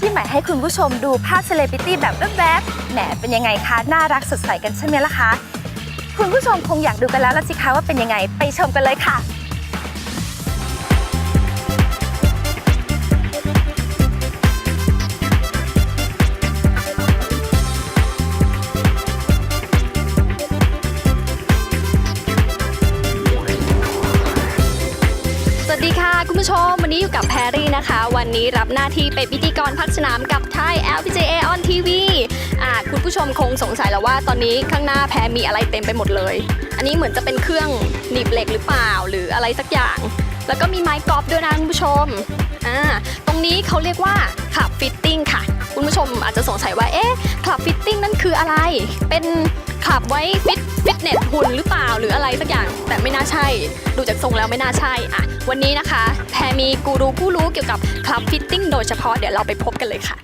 ที่แล้วนะคะที่ใหม่ให้คุณผู้ชมดูภาพเซเลบริตี้แบบแวบๆแหมเป็นยังไงคะ น่ารักสดใสกันใช่ไหมล่ะคะ คุณผู้ชมคงอยากดูกันแล้วละสิคะว่าเป็นยังไงไปชมกันเลยค่ะ ผู้ชม วันนี้อยู่กับแพรรี่นะคะ วันนี้รับหน้าที่เป็นพิธีกรพักสนามกับไทย LPGA on TV อ่าคุณผู้ชมคงสงสัยแล้วว่าตอนนี้ข้างหน้าแพรมีอะไรเต็มไปหมดเลย อันนี้เหมือนจะเป็นเครื่องหนีบเหล็กหรือเปล่าหรืออะไรสักอย่าง แล้วก็มีไม้กอล์ฟด้วยนะคุณผู้ชมอ่าตรงนี้เขาเรียกว่าขับฟิตติ้งค่ะ คุณผู้ชมอาจจะสงสัยว่า เอ๊ะคลับฟิตติ้งนั่นคืออะไร เป็นคลับไว้ฟิตฟิตเนสหุ่นหรือเปล่าหรืออะไรสักอย่าง แต่ไม่น่าใช่ ดูจากทรงแล้วไม่น่าใช่อะวันนี้นะคะ แพรมีกูรูผู้รู้เกี่ยวกับคลับฟิตติ้งโดยเฉพาะเดี๋ยวเราไปพบกันเลยค่ะ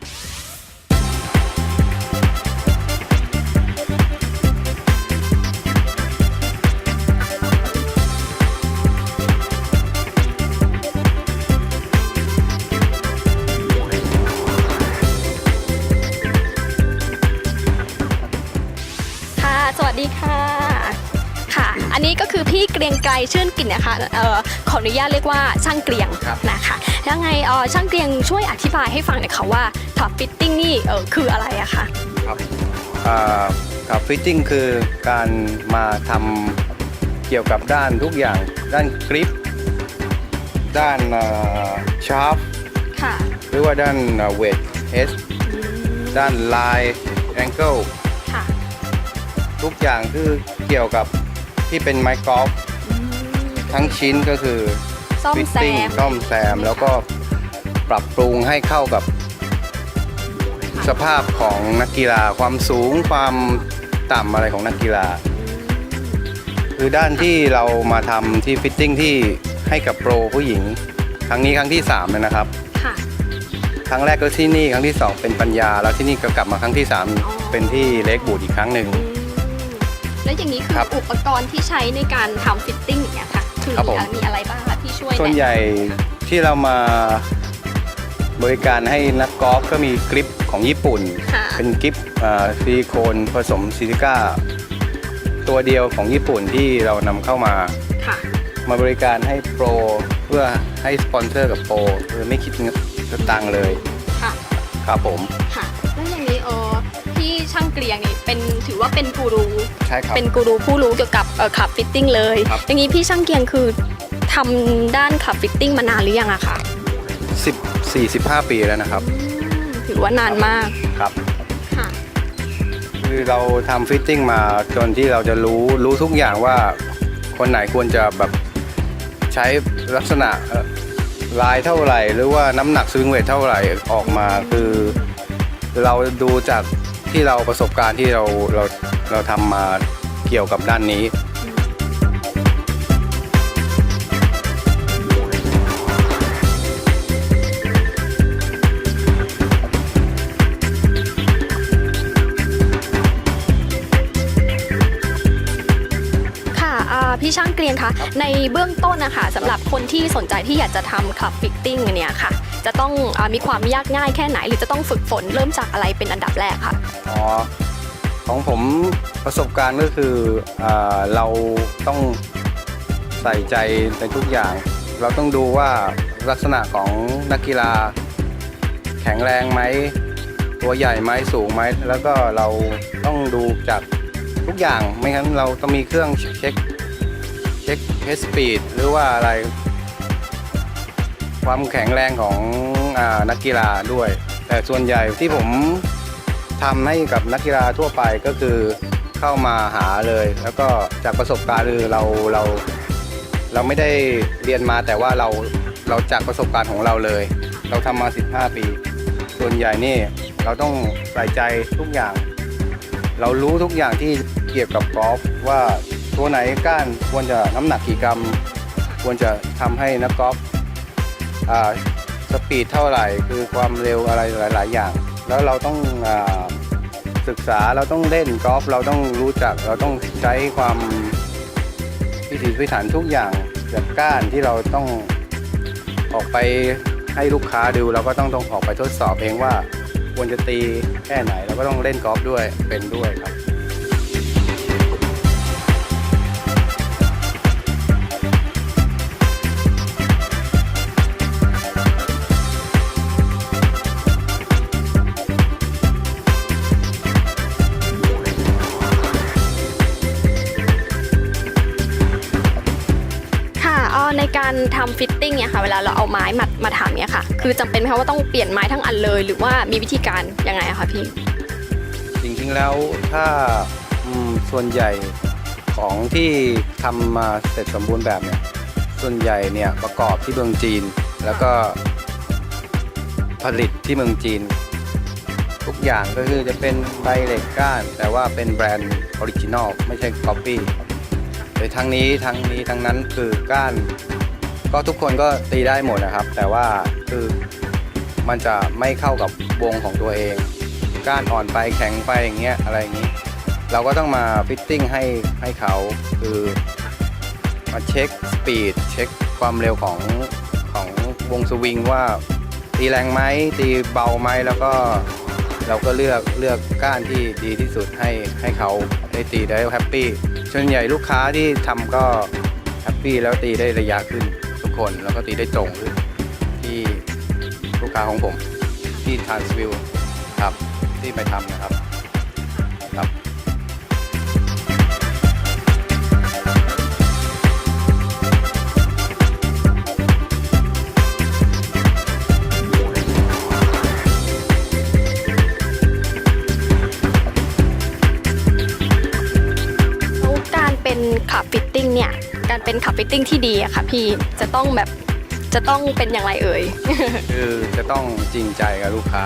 วัสดีค่ะ ค่ะ อันนี้ก็คือพี่เกรียงไกรชื่นกลิ่นนะคะเอ่อขออนุญาตเรียกว่าช่างเกรียงครับ นะคะยังไงเอ่อช่างเกรียงช่วยอธิบายให้ฟังหน่อยค่ะว่าท็อปฟิตติ้งนี่เออคืออะไรอะคะครับครับฟิตติ้งคือการมาทำเกี่ยวกับด้านทุกอย่าง ด้านกริป ด้านชาร์ปค่ะหรือว่าด้านเวทเอสอืมด้านไลน์แองเกิลค่ะ ทุกอย่างคือเกี่ยวกับที่เป็นไม้กอล์ฟอืมทั้งชิ้นก็คือซ่อมฟิตแซติ้งมซ่อมแซมแล้วก็ปรับปรุงให้เข้ากับสภาพของนักกีฬาความสูงความต่ำอะไรของนักกีฬา คือด้านที่เรามาทำที่ฟิตติ้งที่ให้กับโปรผู้หญิง ครั้งนี้ครั้งที่3แล้วนะครับ ค่ะ ครั้งแรกก็ที่นี่ครั้งที่ 2 เป็นปัญญา แล้วที่นี่ก็กลับมาครั้งที่ 3 เป็นที่เล็กบูดอีกครั้งหนึ่งอืม แล้วอย่างนี้คือครับอุปกรณ์ที่ใช้ในการทำฟิตติ้งอย่างเงี้ยค่ะคือครับผมมีมีอะไรบ้างคะที่ช่วยส่วนแะใหญ่ที่เรามาบริการให้นักกอล์ฟก็มีกริปของญี่ปุ่น ค่ะเป็นกริปอ่าซิลิโคนผสมซิลิก้า ตัวเดียวของญี่ปุ่นที่เรานำเข้ามา ค่ะ มาบริการให้โปรเพื่อให้สปอนเซอร์กับโปรคือไม่คิดเงินสตังค์เลยค่ะ ครับผม ช่างเกรียงนี่เป็นถือว่าเป็นกูรูใช่ครับ เป็นกูรูผู้รู้เกี่ยวกับเอ่อขับฟิตติ้งเลย ครับ อย่างนี้พี่ช่างเกรียงคือทำด้านขับฟิตติ้งมานานหรือยังอะคะ10 45ปีแล้วนะครับอืมถือว่านานมากครับ ค่ะ คือเราทำฟิตติ้งมาจนที่เราจะรู้รู้ทุกอย่างว่าคนไหนควรจะแบบใช้ลักษณะเอ่อลายเท่าไหร่ หรือว่าน้ำหนักสวิงเวทเท่าไหร่ออกมาคือ เราดูจาก ที่เราประสบการณ์ที่เราเราเราทำมาเกี่ยวกับด้านนี้ พี่ช่างเกรียงคะในเบื้องต้นนะคะสำหรับคนที่สนใจที่อยากจะทำขับฟิตติ้งเนี่ยค่ะ จะต้องอามีความยากง่ายแค่ไหน หรือจะต้องฝึกฝนเริ่มจากอะไรเป็นอันดับแรกค่ะอ๋อของผมประสบการณ์ก็คืออาเราต้องใส่ใจในทุกอย่าง เราต้องดูว่าลักษณะของนักกีฬา แข็งแรงไหมตัวใหญ่ไหมสูงไหมแล้วก็เราต้องดูจากทุกอย่างไม่งั้นเราต้องมีเครื่องเช็คเช็คเฮสปีดหรือว่าอะไร ความแข็งแรงของอนักกีฬาด้วย แต่ส่วนใหญ่ที่ผมทำให้กับนักกีฬาทั่วไปก็คือเข้ามาหาเลย แล้วก็จากประสบการณ์คือเราเราเราไม่ได้เรียนมาแต่ว่าเราเราจากประสบการณ์ของเราเลย เราทำมา 15 ปี ส่วนใหญ่นี่เราต้องใส่ใจทุกอย่าง เรารู้ทุกอย่างที่เกี่ยวกับกอล์ฟว่า ตัวไหนก้านควรจะน้ำหนักกี่กรัม ควรจะทำให้นักกอล์ฟอ่าสปีดเท่าไหร่คือความเร็วอะไรหลาย ๆ อย่าง แล้วเราต้องอาศึกษาเราต้องเล่นกอล์ฟเราต้องรู้จักเราต้องใช้ความพิถีพิถันทุกอย่างจากก้านที่เราต้องออกไปให้ลูกค้าดูเราก็ต้องต้องออกไปทดสอบเองว่าควรจะตีแค่ไหนเราก็ต้องเล่นกอล์ฟด้วยเป็นด้วยครับ ทำฟิตติ้งเนี่ยค่ะเวลาเราเอาไม้มามาทำเนี่ยค่ะ คือจำเป็นไหมคะว่าต้องเปลี่ยนไม้ทั้งอันเลย หรือว่ามีวิธีการยังไงอะคะพี่ จริงๆแล้วถ้าอืมส่วนใหญ่ของที่ทำมาเสร็จสมบูรณ์แบบเนี่ยส่วนใหญ่เนี่ยประกอบที่เมืองจีน แล้วก็ผลิตที่เมืองจีน ทุกอย่างก็คือจะเป็นใบเหล็กก้าน แต่ว่าเป็นแบรนด์ออริจินอลไม่ใช่ก๊อปปี้โดยทั้งนี้ทั้งนี้ทั้งนั้นคือก้าน ก็ทุกคนก็ตีได้หมดนะครับ แต่ว่าคือมันจะไม่เข้ากับวงของตัวเองก้านอ่อนไปแข็งไปอย่างเงี้ยอะไรอย่างงี้ เราก็ต้องมาฟิตติ้งให้ให้เขาคือมาเช็คสปีดเช็คความเร็วของของวงสวิงว่าตีแรงไหมตีเบาไหมแล้วก็เราก็เลือกเลือกก้านที่ดีที่สุดให้ให้เขาได้ตีได้แฮปปี้ส่วนใหญ่ลูกค้าที่ทำก็แฮปปี้แล้วตีได้ระยะขึ้น ทุกคนแล้วก็ตีได้ตรงที่ลูกค้าของผมที่ทานสวิลครับที่ไปทำนะครับครับแล้วการเป็นขับฟิตติ้งเนี่ย การเป็นขับฟิตติ้งที่ดีอะค่ะพี่จะต้องแบบจะต้องเป็นอย่างไรเอ่ย คือจะต้องจริงใจกับลูกค้า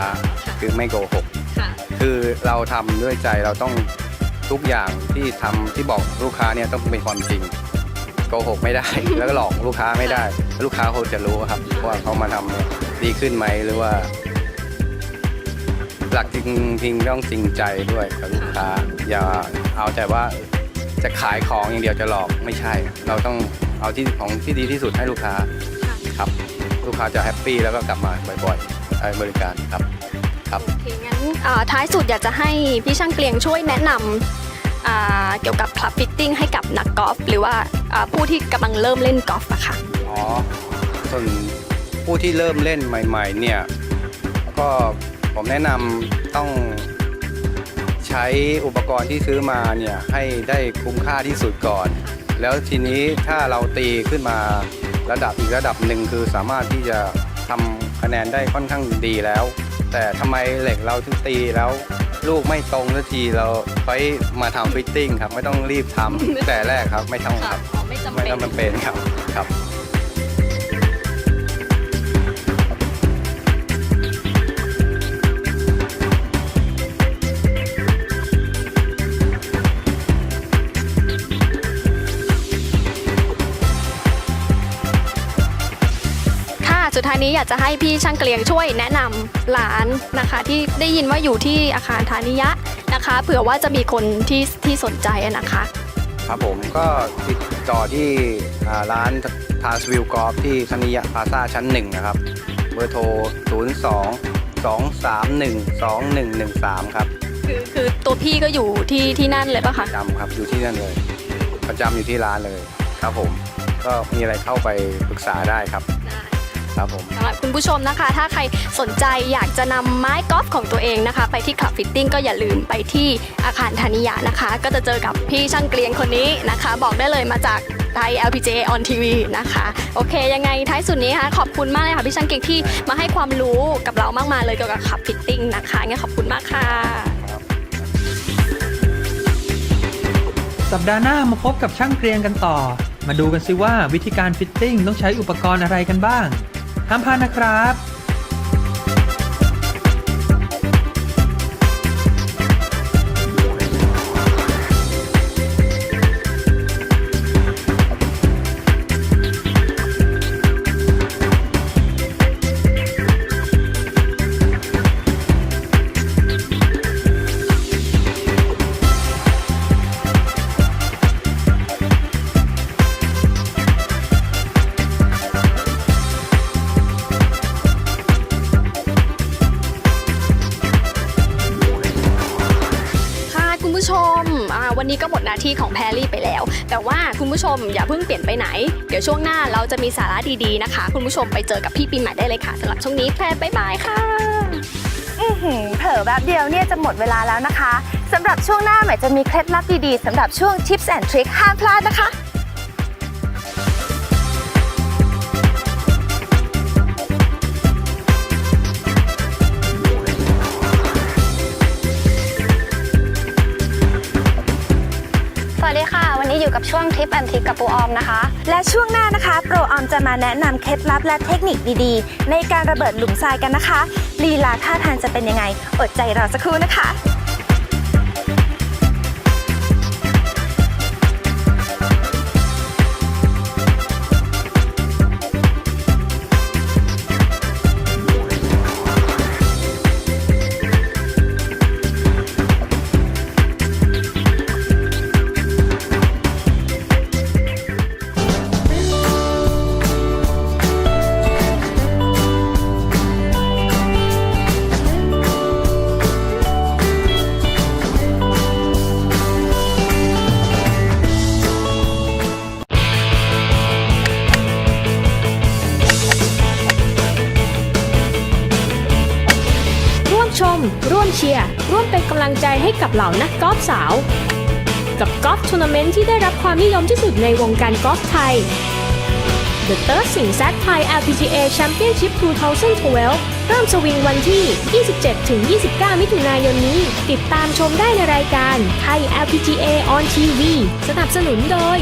คือไม่โกหกค่ะคือเราทำด้วยใจเราต้องทุกอย่างที่ทำที่บอกลูกค้าเนี่ยต้องเป็นความจริงโกหกไม่ได้ แล้วก็หลอกลูกค้าไม่ได้ ลูกค้าเขาจะรู้ครับว่าเขามาทำเนี่ยดีขึ้นไหมหรือว่า หลักจริงจริงๆต้องจริงใจด้วยกับลูกค้า อย่าเอาแต่ว่า จะขายของอย่างเดียวจะหลอกไม่ใช่ เราต้องเอาที่ของที่ดีที่สุดให้ลูกค้าครับ ลูกค้าจะแฮปปี้แล้วก็กลับมาบ่อยๆใช้บริการครับครับโอเคงั้นอ่าท้ายสุดอยากจะให้พี่ช่างเกลียงช่วยแนะนำอ่าเกี่ยวกับคลับฟิตติ้งให้กับนักกอล์ฟหรือว่าอ่าผู้ที่กำลังเริ่มเล่นกอล์ฟอะค่ะ อ๋อส่วนผู้ที่เริ่มเล่นใหม่ ๆ เนี่ย ก็ผมแนะนำต้อง ใช้อุปกรณ์ที่ซื้อมาเนี่ยให้ได้คุ้มค่าที่สุดก่อน แล้วทีนี้ถ้าเราตีขึ้นมาระดับอีกระดับหนึ่งคือสามารถที่จะทำคะแนนได้ค่อนข้างดีแล้ว แต่ทำไมเหล็กเราถึงตีแล้ว ลูกไม่ตรงสักทีเราค่อยมาทำฟิตติ้งครับไม่ต้องรีบทำแต่แรกครับไม่ต้องครับไม่จำไม่เป็นต้องจำเป็นครับครับ สุดท้ายนี้อยากจะให้พี่ช่างเกลียงช่วยแนะนำร้านนะคะ ที่ได้ยินว่าอยู่ที่อาคารธานิยะนะคะ เผื่อว่าจะมีคนที่ที่สนใจอะนะคะ ครับผมก็ติดต่อที่อ่าร้านทาสวิลกอล์ฟที่ธนิยะพลาซ่าชั้นหนึ่งนะครับเบอร์โทร 0 2 2 3 1 2 1 1 3 ครับ คือคือตัวพี่ก็อยู่ที่ที่นั่นเลยปะคะประจำครับอยู่ที่นั่นเลย ประจำอยู่ที่ร้านเลยครับผม ก็มีอะไรเข้าไปปรึกษาได้ครับ ครับผมสำหรับคุณผู้ชมนะคะ ถ้าใครสนใจอยากจะนำไม้กอล์ฟของตัวเองนะคะ ไปที่คลับฟิตติ้งก็อย่าลืมไปที่อาคารธานิยะนะคะ ก็จะเจอกับพี่ช่างเกลียงคนนี้นะคะ บอกได้เลยมาจากไทย LPGA on TV นะคะ โอเค ยังไงท้ายสุดนี้ค่ะขอบคุณมากเลยค่ะพี่ช่างเกลียงที่มาให้ความรู้กับเรามากมายเลยเกี่ยวกับคลับฟิตติ้งนะคะงั้นขอบคุณมากค่ะ สัปดาห์หน้ามาพบกับช่างเกรียงกันต่อ มาดูกันสิว่าวิธีการฟิตติ้งต้องใช้อุปกรณ์อะไรกันบ้าง ห้ามพลาดนะครับ ก็หมดหน้าที่ของแพรรี่ไปแล้ว แต่ว่าคุณผู้ชมอย่าเพิ่งเปลี่ยนไปไหน เดี๋ยวช่วงหน้าเราจะมีสาระดีๆนะคะ คุณผู้ชมไปเจอกับพี่ปีใหม่ได้เลยค่ะสำหรับช่วงนี้แพรบ๊ายบายค่ะอื้อหือเผลอแบบเดียวเนี่ยจะหมดเวลาแล้วนะคะสำหรับช่วงหน้าใหม่จะมีเคล็ดลับดีๆสำหรับช่วง Tips and Tricks ห้ามพลาดนะคะ กับช่วงทิปแอนทิกกับปูออมนะคะ และช่วงหน้านะคะ โปรออมจะมาแนะนำเคล็ดลับและเทคนิคดีๆ ในการระเบิดหลุมทรายกันนะคะลีลาท่าทางจะเป็นยังไง อดใจรอสักครู่นะคะ ชม ร่วมเชียร์ร่วมเป็นกำลังใจให้กับเหล่านักกอล์ฟสาว กับกอล์ฟทัวร์นาเมนต์ที่ได้รับความนิยมที่สุดในวงการกอล์ฟไทย The Third Sing Sat Thai LPGA Championship 2012 เริ่มสวิงวันที่ 27-29 มิถุนายนนี้ ติดตามชมได้ในรายการ Thai LPGA on TV สนับสนุนโดย